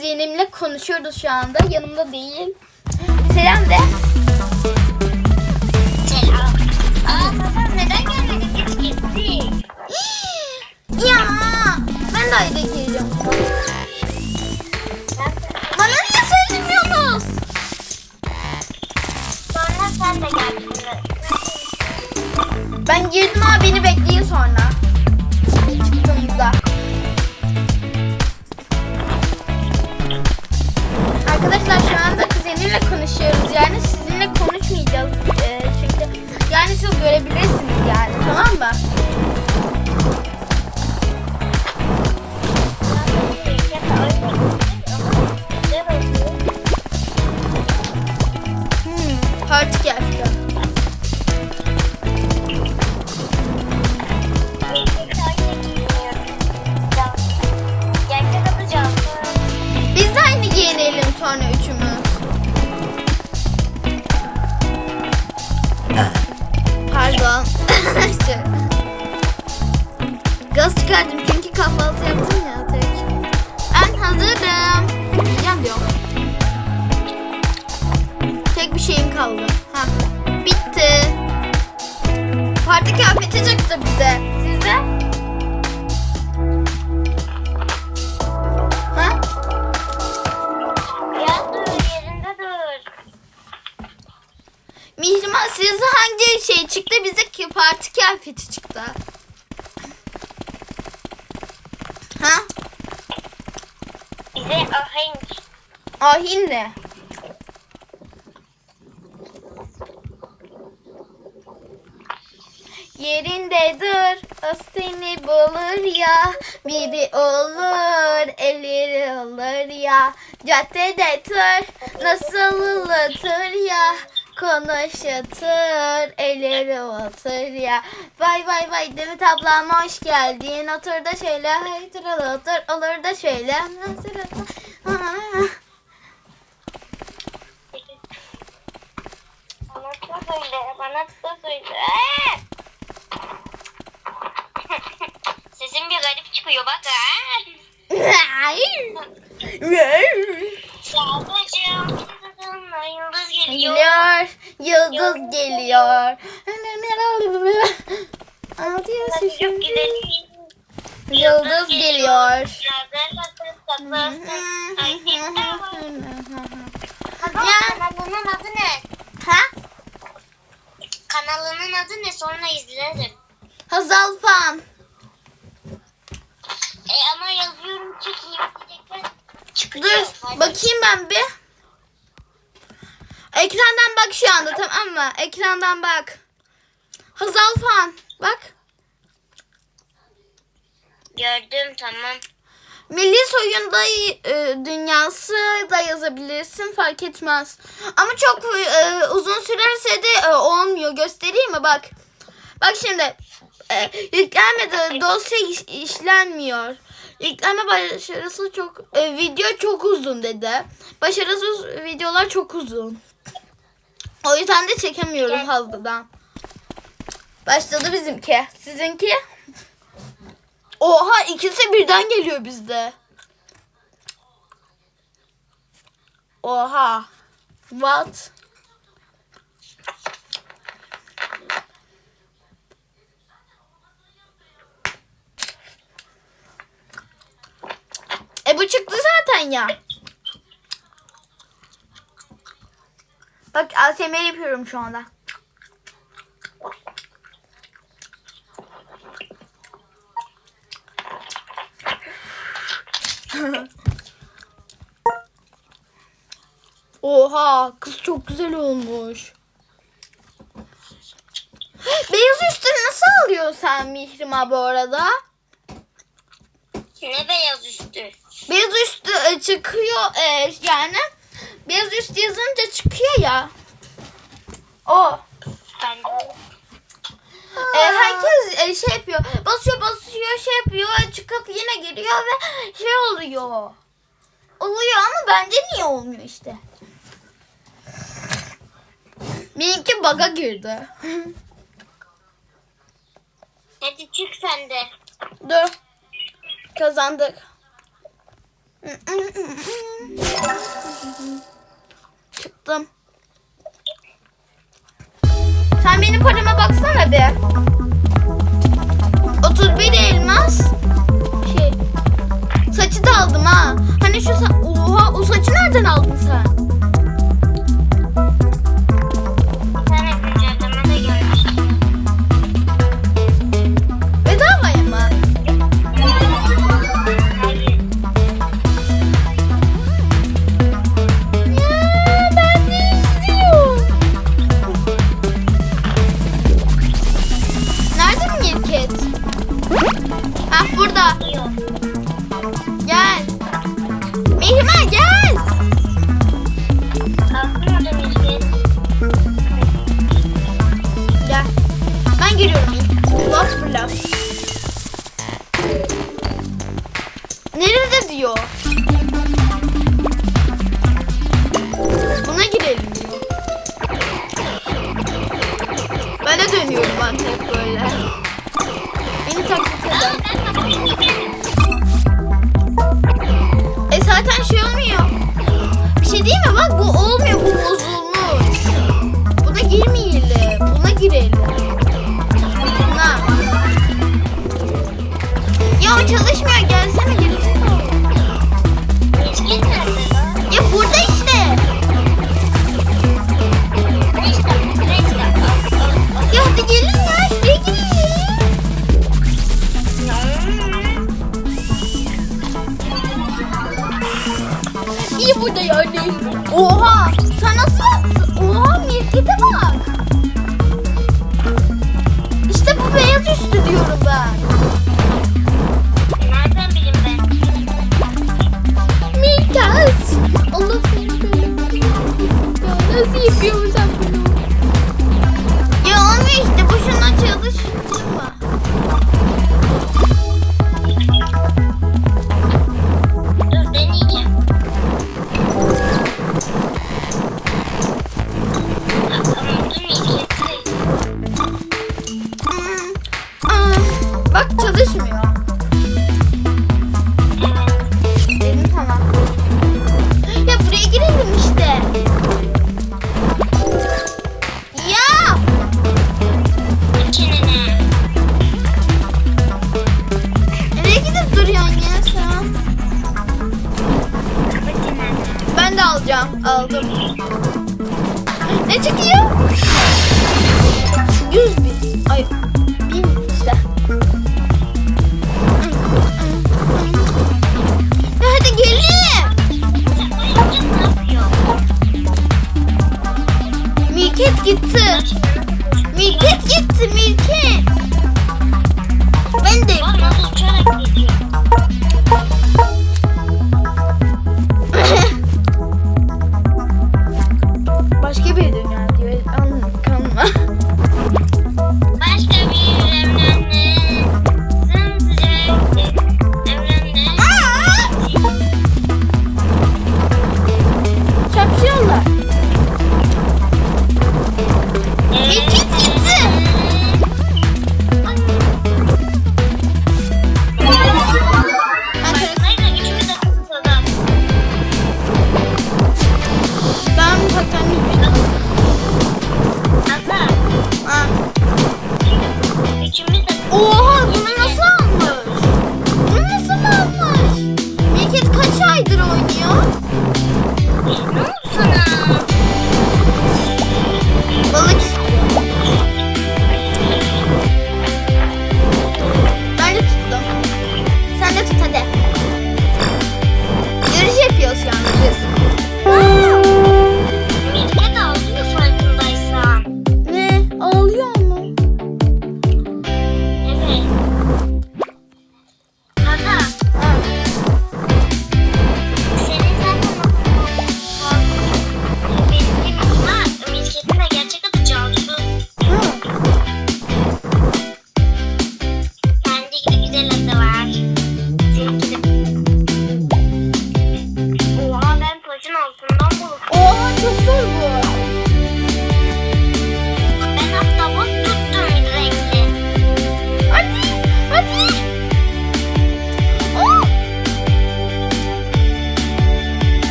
kuzenimle konuşuyoruz şu anda. Yanımda değil. Selam de. Selam. Aa neden gelmedin? Biz gittik. ya ben de ayrı gireceğim. Bana niye söylemiyorsunuz? Sonra sen de geldin. Ben girdim ama beni bekleyin sonra. Çıktığımızda. Siz görebilirsiniz yani tamam mı? Kıyafeti çıktı. Ha? Bize ahenk. Ahin ne? Yerinde dur, o seni bulur ya. Biri olur, elleri olur ya. Caddede tur, nasıl ıllatır ya. Konuşatır, elleri otur ya. Vay vay vay Demet ablam hoş geldin. Otur da şöyle, haydır otur, olur da şöyle. Bana da söyle, bana da söyle. Sesim bir garip çıkıyor bak ha. Sadıcığım, yıldız geliyor. Yıldız geliyor. Ağlıyor Hadi güzel. Yıldız geliyor. Ya. Kanalının adı ne? Ha? Kanalının adı ne? Sonra izlerim. Hazal fan. E ama yazıyorum çıkmıyor. Çıkıyor. Dur, bakayım ben bir. Ekrandan bak şu anda tamam mı? Ekrandan bak. Hazal fan. Bak. Gördüm tamam. Milli soyunda e, dünyası da yazabilirsin fark etmez. Ama çok e, uzun sürerse de e, olmuyor. Göstereyim mi bak. Bak şimdi e, yüklenmedi dosya iş- işlenmiyor. Yüklenme başarısı çok e, video çok uzun dedi. Başarısız videolar çok uzun. O yüzden de çekemiyorum fazladan. Başladı bizimki. Sizinki? Oha ikisi birden geliyor bizde. Oha. What? E bu çıktı zaten ya. Bak ASMR yapıyorum şu anda. Oha kız çok güzel olmuş. Beyaz üstünü nasıl alıyorsun sen Mihrimah bu arada? Ne beyaz üstü? Beyaz üstü e, çıkıyor e, yani. Beyaz üst yazınca çıkıyor ya. O. E, herkes e, şey yapıyor. Basıyor basıyor şey yapıyor. Çıkıp yine giriyor ve şey oluyor. Oluyor ama bence niye olmuyor işte. Benimki baga girdi. Hadi çık sen de. Dur. Kazandık yaptım. Sen benim parama baksana bir. 31 elmas. Şey. Saçı da aldım ha. Hani şu sa Oha o saçı nereden aldın sen? Niye burada yani? Oha! Sen nasıl yaptın? Oha mirkete bak. İşte bu beyaz üstü diyorum ben. Nereden bileyim ben? Mirket! Allah. Nasıl yapıyorsun sen bunu? Ya olmuyor işte boşuna çalış. Mirket gitti. Mirket gitti Mirket. Ben de. Başka bir de.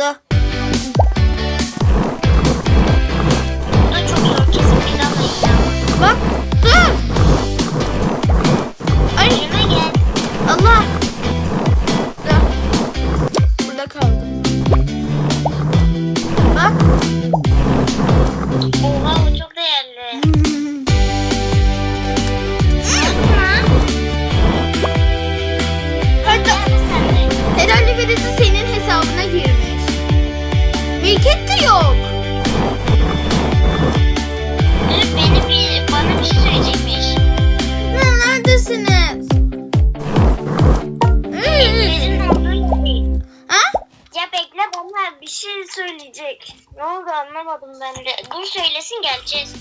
Dur. Anlamadım ben de. Söylesin geleceğiz.